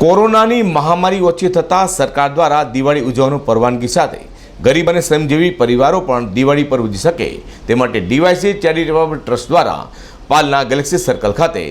કોરોનાની મહામારી ઓછી થતાં સરકાર દ્વારા દિવાળી ઉજવવાનું પરવાનગી સાથે ગરીબ અને શ્રમજીવી પરિવારો પણ દિવાળી પર ઉજવી શકે તે માટે ડીવાયસી ચેરિટેબલ ટ્રસ્ટ દ્વારા પાલના ગેલેક્સી સર્કલ ખાતે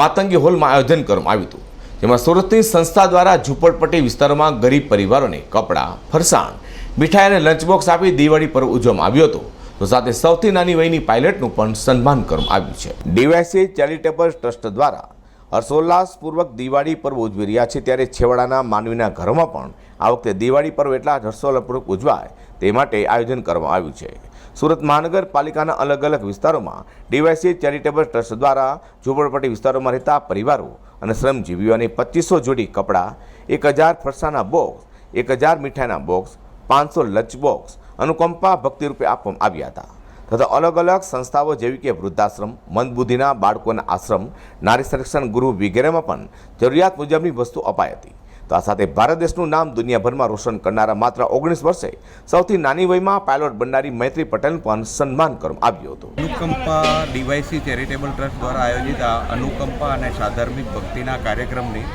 માતંગી હોલમાં આયોજન કરવામાં આવ્યું હતું. જેમાં સુરતની સંસ્થા દ્વારા ઝૂંપડપટ્ટી વિસ્તારોમાં ગરીબ પરિવારોને કપડાં, ફરસાણ, મીઠાઈ અને લંચ આપી દિવાળી પર્વ ઉજવવામાં આવ્યો હતો. તો સાથે સૌથી નાની વયની પાયલટનું પણ સન્માન કરવામાં આવ્યું છે. ડીવાયસી ચેરિટેબલ ટ્રસ્ટ દ્વારા હર્ષોલ્લાસપૂર્વક દિવાળી પર્વ ઉજવી રહ્યા છે, ત્યારે છેવાડાના માનવીના ઘરોમાં પણ આ વખતે દિવાળી પર્વ એટલા હર્ષોલ્લાસપૂર્વક ઉજવાય તે માટે આયોજન કરવામાં આવ્યું છે. સુરત મહાનગરપાલિકાના અલગ અલગ વિસ્તારોમાં ડીવાયસી ચેરિટેબલ ટ્રસ્ટ દ્વારા ઝૂંપડપટ્ટી વિસ્તારોમાં રહેતા પરિવારો અને શ્રમજીવીઓને પચીસો જોડી કપડાં, એક હજાર ફરસાના બોક્સ, એક હજાર મીઠાઈના બોક્સ, પાંચસો લંચ બોક્સ અનુકંપા ભક્તિ રૂપે આપવામાં આવ્યા હતા. તથા અલગ અલગ સંસ્થાઓ જેવી કે વૃદ્ધાશ્રમ, મંદબુદ્ધિના બાળકોના આશ્રમ, નારી સંરક્ષણ ગૃહ વગેરેમાં પણ જરૂરિયાત મુજબની વસ્તુ અપાઈ હતી. તો આ સાથે ભારત દેશનું નામ દુનિયાભરમાં રોશન કરનારા માત્ર ઓગણીસ વર્ષે સૌથી નાની વયમાં પાયલોટ બનનારી મૈત્રી પટેલ પણ સન્માન કરવામાં આવ્યું હતું. અનુકંપા ડીવાયસી ચેરિટેબલ ટ્રસ્ટ દ્વારા આયોજિત આ અનુકંપા અને સાધાર્મિક ભક્તિના કાર્યક્રમની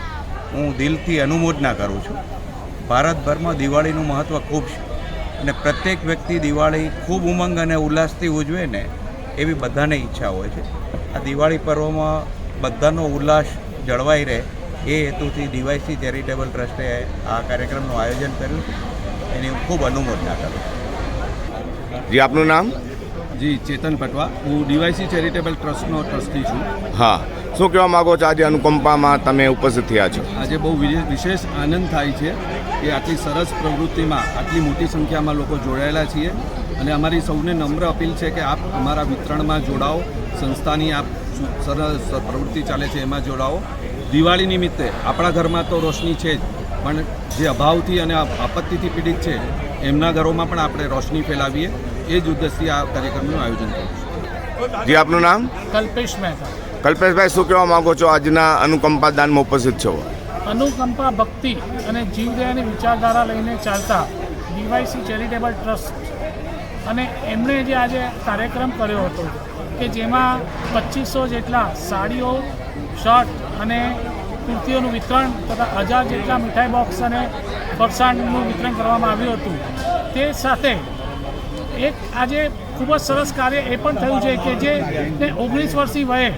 હું દિલથી અનુમોદના કરું છું. ભારતભરમાં દિવાળીનું મહત્ત્વ ખૂબ છે. અને પ્રત્યેક વ્યક્તિ દિવાળી ખૂબ ઉમંગ અને ઉલ્લાસથી ઉજવે ને એવી બધાને ઈચ્છા હોય છે. આ દિવાળી પર્વમાં બધાનો ઉલ્લાસ જળવાઈ રહે એ હેતુથી ડીવાયસી ચેરિટેબલ ટ્રસ્ટે આ કાર્યક્રમનું આયોજન કર્યું. એની હું ખૂબ અનુમોદના કરું જી આપનું નામ? જી ચેતન પટવા. હું ડીવાયસી ચેરિટેબલ ટ્રસ્ટનો ટ્રસ્ટી છું. હા. શું કહેવા માગો છો? આજે અનુકંપામાં તમે ઉપસ્થિત થયા છો. આજે બહુ વિશેષ વિશેષ આનંદ થાય છે. કે આટલી સરસ પ્રવૃત્તિમાં આટલી મોટી સંખ્યામાં લોકો જોડાયેલા છીએ. અને અમારી સૌને નમ્ર અપીલ છે કે આપ અમારા વિતરણમાં જોડાઓ. સંસ્થાની આપ સરસ પ્રવૃત્તિ ચાલે છે એમાં જોડાઓ. દિવાળી નિમિત્તે આપણા ઘરમાં તો રોશની છે જ પણ જે અભાવથી અને આપત્તિથી પીડિત છે એમના ઘરોમાં પણ આપણે રોશની ફેલાવીએ. એ જ ઉદ્દેશથી આ કાર્યક્રમનું આયોજન કર્યું છે જી આપનું નામ? કલ્પેશ મહેતા કલ્પેશભાઈ શું કહેવા માંગો છો? આજના અનુકંપા દાનમાં ઉપસ્થિત છો. અનુકંપા ભક્તિ અને જીવદયાની વિચારધારા લઈને ચાલતા ડીવાયસી ચેરિટેબલ ટ્રસ્ટ અને એમણે જે આજે કાર્યક્રમ કર્યો હતો કે જેમાં પચીસો જેટલા સાડીઓ, શર્ટ અને કુર્તીઓનું વિતરણ તથા હજાર જેટલા મીઠાઈ બોક્સ અને ફરસાણનું વિતરણ કરવામાં આવ્યું હતું. તે સાથે એક આજે ખૂબ જ સરસ કાર્ય એ પણ થયું છે કે જે ઓગણીસ વર્ષની વયે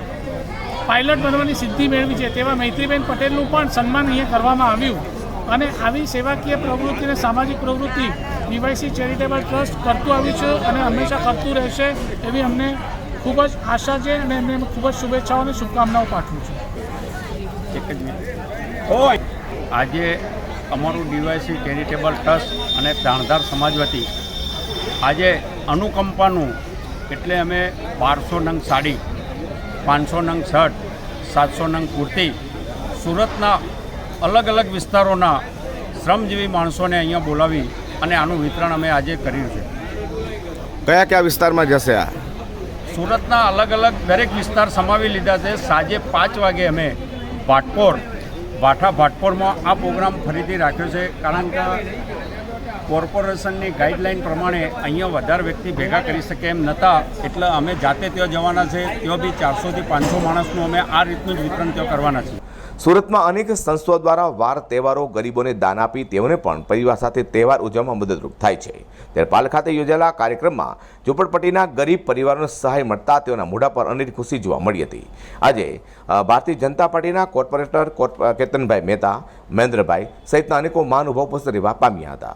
પાયલટ બનવાની સિદ્ધિ મેળવી છે તેવા મૈત્રીબેન પટેલનું પણ સન્માન અહીંયા કરવામાં આવ્યું. અને આવી સેવાકીય પ્રવૃત્તિ અને સામાજિક પ્રવૃત્તિ ડીવાયસી ચેરિટેબલ ટ્રસ્ટ કરતું આવ્યું છે અને હંમેશા કરતું રહેશે એવી અમને ખૂબ જ આશા છે અને એમને ખૂબ જ શુભેચ્છાઓ અને શુભકામનાઓ પાઠવું છું. આજે અમારું ડીવાયસી ચેરિટેબલ ટ્રસ્ટ અને દાણધાર સમાજ વતી આજે અનુકંપાનું એટલે અમે બારસો નંગ સાડી પાંચસો નંગ શર્ટ સાતસો નંગ કુર્તી. સુરતના અલગ અલગ વિસ્તારોના શ્રમજીવી માણસોને અહીંયા બોલાવી અને આનું વિતરણ અમે આજે કર્યું છે. કયા કયા વિસ્તારમાં જશે આ? સુરતના અલગ અલગ દરેક વિસ્તાર સમાવી લીધા છે. સાંજે પાંચ વાગે અમે ભાટપોર ભાઠા ભાટપોરમાં આ પ્રોગ્રામ ફરીથી રાખ્યો છે. કારણ કે કોર્પોરેશનની ગાઈડલાઈન પ્રમાણે અહીંયા વધારે વ્યક્તિ ભેગા કરી શકે એમ નહોતા એટલે અમે જાતે ત્યાં જવાના છે. ત્યાં બી ચારસોથી પાંચસો માણસનું અમે આ રીતનું જ વિતરણ ત્યાં કરવાના છીએ. સુરતમાં અનેક સંસ્થાઓ દ્વારા વાર તહેવારો ગરીબોને દાન આપી તેઓને પણ પરિવાર સાથે તહેવાર ઉજવવામાં મદદરૂપ થાય છે. ત્યારે પાલ ખાતે યોજાયેલા કાર્યક્રમમાં ઝુંપડપટ્ટીના ગરીબ પરિવારોને સહાય મળતા તેઓના મોઢા પર અનેક ખુશી જોવા મળી હતી. આજે ભારતીય જનતા પાર્ટીના કોર્પોરેટર કોર્પ- કેતનભાઈ મહેતા, મહેન્દ્રભાઈ સહિતના અનેકો મહાનુભાવ ઉપસ્થિત રહેવા પામ્યા હતા.